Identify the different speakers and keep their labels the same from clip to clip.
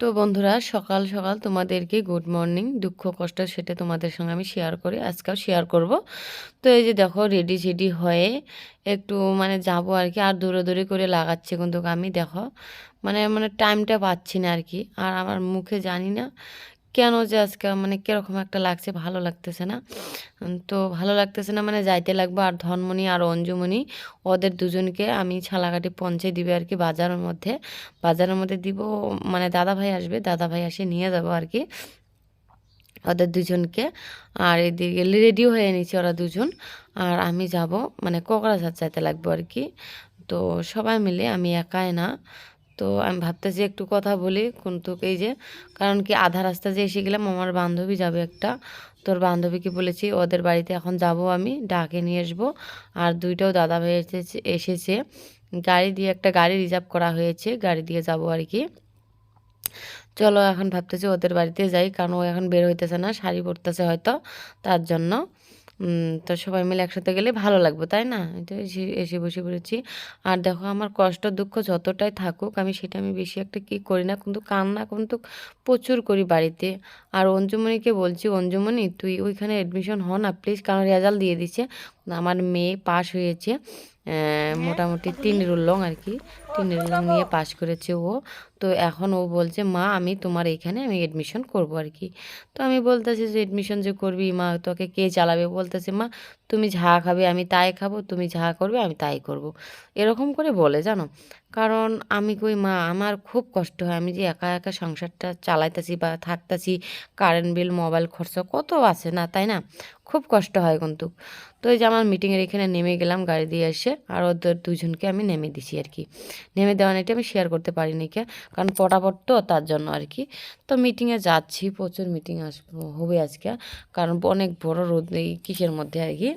Speaker 1: তো বন্ধুরা, সকাল সকাল তোমাদেরকে গুড মর্নিং দুঃখ, কষ্ট সেটা তোমাদের সঙ্গে আমি শেয়ার করি, আজকেও শেয়ার করব। তো এই যে দেখো রেডি সেডি হয়ে একটু মানে যাব আর কি, আর দূরে করে লাগাচ্ছে কিন্তু আমি, দেখো মানে মানে টাইমটা পাচ্ছি না আর কি, আর আমার মুখে জানি না কেন যে আজকে মানে কীরকম একটা লাগছে ভালো লাগতেছে না? তো ভালো লাগতেছে না মানে যাইতে লাগবে আর ধনমণি আর অঞ্জুমণি, ওদের দুজনকে আমি ছালাকাটি পৌঁছে দিবে আর কি বাজারের মধ্যে। বাজারের মধ্যে দিব মানে দাদা ভাই আসবে দাদা ভাই এসে নিয়ে যাব আর কি ওদের দুজনকে। আর এদিকে রেডিও হয়ে নিচ্ছে ওরা দুজন। আর আমি যাব মানে কোকরাঝার যাইতে লাগবো আর কি। তো সবাই মিলে, আমি একাই না তো আমি ভাবতেছি একটু কথা বলি কিন্তু এই যে, কারণ কি আধা রাস্তা যে এসে গেলাম, আমার বান্ধবী যাবে একটা। তোর বান্ধবীকে বলেছি, ওদের বাড়িতে এখন যাব আমি, ডাকে নিয়ে আসব। আর দুইটাও দাদা ভাই এসেছে এসেছে। গাড়ি দিয়ে একটা গাড়ি রিজার্ভ করা হয়েছে, গাড়ি দিয়ে যাব আর কি। চলো, এখন ভাবতেছি ওদের বাড়িতে যাই, কারণ ও এখন বের হইতেছে না, শাড়ি পরতেছে হয়তো, তার জন্য। তো সবাই মিলে একসাথে গেলে ভালো লাগবে, তাই না? এটা এসে বসে পড়েছি। আর দেখো আমার কষ্ট দুঃখ যতটাই থাকুক, আমি সেটা আমি বেশি একটা কি করি না, কিন্তু কান্না কিন্তু প্রচুর করি বাড়িতে। আর অঞ্জুমণিকে বলছি অঞ্জুমণি তুই ওইখানে অ্যাডমিশন হ না প্লিজ কারণ রেজাল্ট দিয়ে দিচ্ছে। আমার মেয়ে পাশ হয়েছে মোটামুটি তিন রুলং আর কি তিন রুলং নিয়ে পাশ করেছে ও। তো এখন ও বলছে মা আমি তোমার এখানে আমি অ্যাডমিশন করব আর কি তো আমি বলতেছি যে অ্যাডমিশন যে করবি মা তোকে কে চালাবে? বলতেছে মা তুমি যা খাবে আমি তাই খাব, তুমি যা করবে আমি তাই করব। এরকম করে বলে, জানো? কারণ আমি কই, মা, আমার খুব কষ্ট হয়। আমি যে একা একা সংসারটা চালাইতেছি বা থাকতেছি কারেন্ট বিল মোবাইল খরচা কত আছে না, তাই না? খুব কষ্ট হয় কিন্তু। তো এই যে আমার মিটিংয়ের এখানে নেমে গেলাম গাড়ি দিয়ে এসে, আর ওদের দুজনকে আমি নেমে দিছি আর কি। নেমে দেওয়া এটা আমি শেয়ার করতে পারিনি কে, কারণ পটাপট তো তার জন্য আর কি। তো মিটিংয়ে যাচ্ছি, প্রচুর মিটিং আসব, হবে আজকে। কারণ অনেক বড় রোদ কিসের মধ্যে আর কি?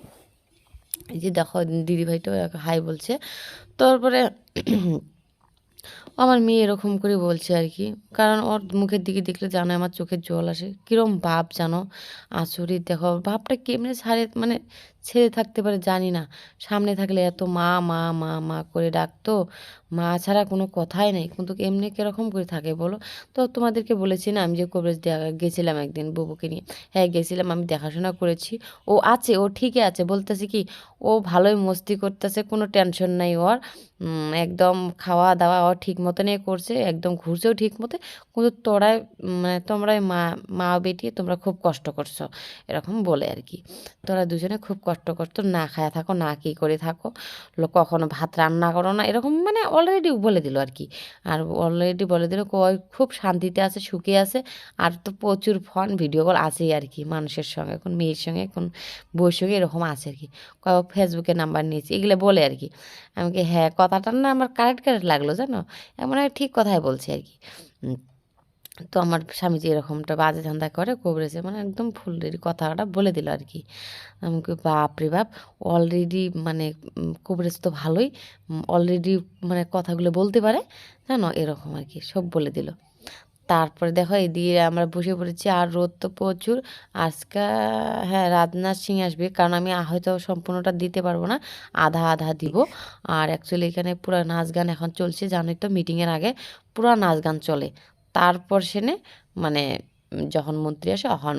Speaker 1: যে দেখো দিদিভাইটাও হাই বলছে। তারপরে আমার মেয়ে এরকম করে বলছে আর কি। কারণ ওর মুখের দিকে দেখলে জানো আমার চোখের জল আসে। কিরম ভাব জানো? আচরিত, দেখো। ভাবটা কেমনে ছাড়ে মানে ছেড়ে থাকতে পারে জানি না। সামনে থাকলে এত মা মা মা মা করে ডাকতো। মা ছাড়া কোনো কথাই নেই। কিন্তু এমনি কীরকম করে থাকে বলো? তো তোমাদেরকে বলেছি না, আমি যে কবরেজ গেছিলাম একদিন বুবুকে নিয়ে। হ্যাঁ গেছিলাম, আমি দেখাশোনা করেছি। ও আছে, ও ঠিকই আছে। বলতেছে কি, ও ভালোই মস্তি করতেছে, কোনো টেনশন নাই ওর। একদম খাওয়া দাওয়া ঠিক মতনই করছে, একদম ঘুরছেও ঠিক মতো, কিন্তু তোরাই মানে তোমরাই মা মা বেটি, তোমরা খুব কষ্ট করছ, এরকম বলে আর কি। তোরা দুজনে খুব কষ্ট করতো না খায়া থাকো, না কি করে থাকো কখনো ভাত রান্না করো না, এরকম মানে অলরেডি বলে দিল আর কি। আর অলরেডি বলে দিল কয় খুব শান্তিতে আছে, সুখে আছে, আর তো প্রচুর ফোন ভিডিও কল আছেই আর কি, মানুষের সঙ্গে, এখন মেয়ের সঙ্গে, এখন বউয়ের সঙ্গে এরকম আছে আর কি। ফেসবুকে নাম্বার নিয়েছি, এগুলো বলে আর কি। আমি কি হ্যাঁ কথাটা না আমার কারেক্ট কারেক্ট লাগল, জানো? এমন ঠিক কথাই বলছি আর কি। তো আমার স্বামী যে এরকমটা বাজে ধান্দা করে, কবরেছে মানে একদম ফুলের কথাটা বলে দিল আর কি। আমি কই, বাপ রে বাপ অলরেডি মানে কবরেছে তো ভালোই অলরেডি মানে কথাগুলো বলতে পারে, জানো? এরকম আর কি, সব বলে দিল। তারপরে দেখো এদিকে আমরা বসে পড়েছি আর রোদ তো প্রচুর। আজকে হ্যাঁ রাজনাথ সিং আসবে, কারণ আমি হয়তো সম্পূর্ণটা দিতে পারব না। আধা আধা দিব। আর অ্যাকচুয়ালি এখানে পুরো নাচ গান এখন চলছে, জানোই তো মিটিংয়ের আগে পুরো নাচ গান চলে। তারপর সেনে মানে যখন মন্ত্রী আসে তখন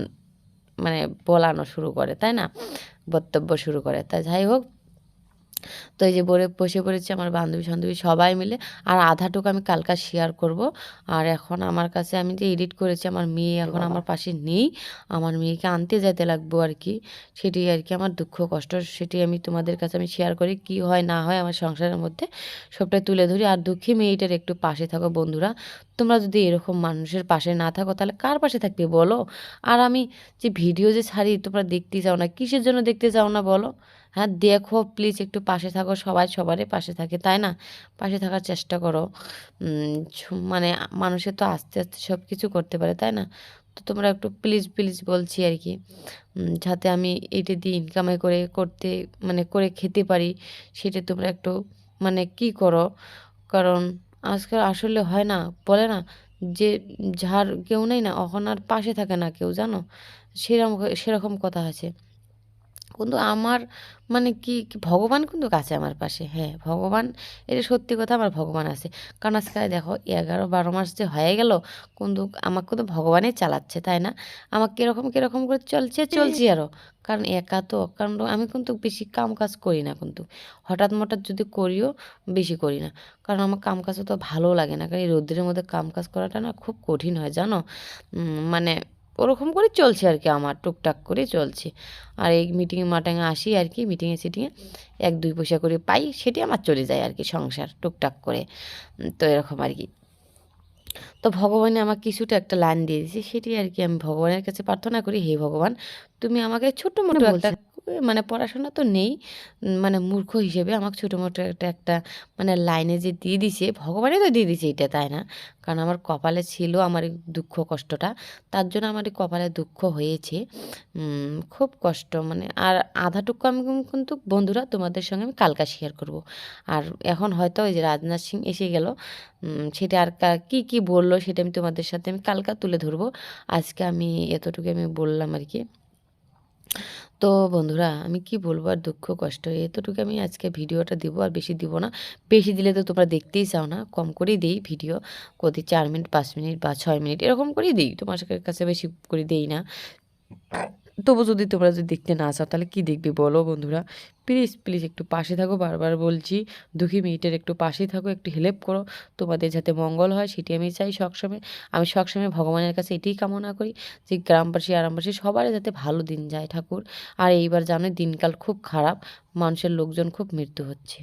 Speaker 1: মানে বলানো শুরু করে, তাই না? বক্তব্য শুরু করে। তাই যাই হোক তো এই যে বলে বসে পড়েছি আমার বান্ধবী বান্ধবী সবাই মিলে। আর আধাটুকু আমি কালকা শেয়ার করব। আর এখন আমার কাছে আমি যে এডিট করেছি আমার মেয়ে এখন আমার পাশে নেই। আমার মেয়েকে আনতে যেতে লাগবো আর কি। সেটি আর কি আমার দুঃখ কষ্ট সেটি আমি তোমাদের কাছে আমি শেয়ার করি কি হয় না হয় আমার সংসারের মধ্যে। সবটাই তুলে ধরি। আর দুঃখী মেয়েটার একটু পাশে থাকো বন্ধুরা। তোমরা যদি এরকম মানুষের পাশে না থাকো তাহলে কার পাশে থাকবে বলো? আর আমি যে ভিডিও যে ছাড়ি তোমরা দেখতে চাও না কিসের জন্য দেখতে চাও না বলো? হ্যাঁ দেখো প্লিজ একটু পাশে থাকো, সবাই সবারই পাশে থাকে, তাই না? পাশে থাকার চেষ্টা করো। মানে মানুষের তো আস্তে আস্তে সব কিছু করতে পারে, তাই না? তো তোমরা একটু প্লিজ প্লিজ বলছি আর কি। যাতে আমি এটা দিয়ে ইনকামে করে করতে মানে করে খেতে পারি, সেটা তোমরা একটু মানে কি করো? কারণ আজকাল আসলে হয় না, বলে না, যে যার কেউ নেই না, এখন আর পাশে থাকে না কেউ, জানো? সেরকম সেরকম কথা আছে। কিন্তু আমার মানে কি কি ভগবান কিন্তু আছে আমার পাশে। হ্যাঁ ভগবান এটা সত্যি কথা আমার ভগবান আছে। কারণ আজকে দেখো এগারো বারো মাস যে হয়ে গেল কিন্তু আমাকে কিন্তু ভগবানই চালাচ্ছে তাই না? আমাকে কীরকম কীরকম করে চলছে চলছি আরও কারণ একা তো কারণ আমি কিন্তু বেশি কাম কাজ করি না কিন্তু। হঠাৎ মঠাৎ যদি করিও বেশি করি না। কারণ আমার কাম কাজ তো ভালো লাগে না। কারণ এই রোদ্রের মধ্যে কাম কাজ করাটা না খুব কঠিন হয় জানো? মানে ওরকম করে চলছে আর কি আমার টুকটাক করে চলছে। আর এই মিটিংয়ে মাটাঙে আসি আর কি মিটিংয়ে সিটিংয়ে এক দুই পয়সা করে পাই সেটি আমার চলে যায় আর কি সংসার টুকটাক করে। তো এরকম আর কি। তো ভগবানে আমার কিছুটা একটা লাইন দিয়ে দিয়েছে সেটি আর কি আমি ভগবানের কাছে প্রার্থনা করি হে ভগবান তুমি আমাকে ছোট্ট মোটো একটা মানে পড়াশোনা তো নেই। মানে মূর্খ হিসেবে আমাকে ছোটো মোটো একটা একটা মানে লাইনে যে দিয়ে দিছে, ভগবানই তো দিয়ে দিছে এটা, তাই না? কারণ আমার কপালে ছিল আমার দুঃখ কষ্টটা, তার জন্য আমার কপালে দুঃখ হয়েছে। খুব কষ্ট মানে আর আধাটুকু আমি কিন্তু বন্ধুরা তোমাদের সঙ্গে আমি কালকা শেয়ার করব। আর এখন হয়তো ওই যে রাজনাথ সিং এসে গেল সেটা আর কি কি বলল সেটা আমি তোমাদের সাথে আমি কালকা তুলে ধরবো। আজকে আমি এতটুকু আমি বললাম আর কি। তো বন্ধুরা, আমি কি বলব আর দুঃখ, কষ্ট, এতটুকু আমি আজকে ভিডিওটা দিব আর বেশি দিব না। বেশি দিলে তো তোমরা দেখতেই চাও না, কম করেই দিই ভিডিও। কদি চার মিনিট, পাঁচ মিনিট বা ছয় মিনিট, এরকম করেই দিই। তোমার কাছে বেশি করে দিই না। তবু যদি তোমরা যদি দেখতে না চাও, তাহলে কি দেখবে বলো বন্ধুরা? প্লিজ প্লিজ একটু পাশে থাকো। বারবার বলছি দুঃখী মিনিটের একটু পাশে থাকো, একটু হেল্প করো। তোমাদের যাতে মঙ্গল হয়, সেটি আমি চাই সবসময়। আমি সবসময় ভগবানের কাছে এটাই কামনা করি যে গ্রামবাসী, আরামবাসী সবার যাতে ভালো দিন যায় ঠাকুর। আর এইবার জানোই দিনকাল খুব খারাপ, মানুষের লোকজন খুব মৃত্যু হচ্ছে।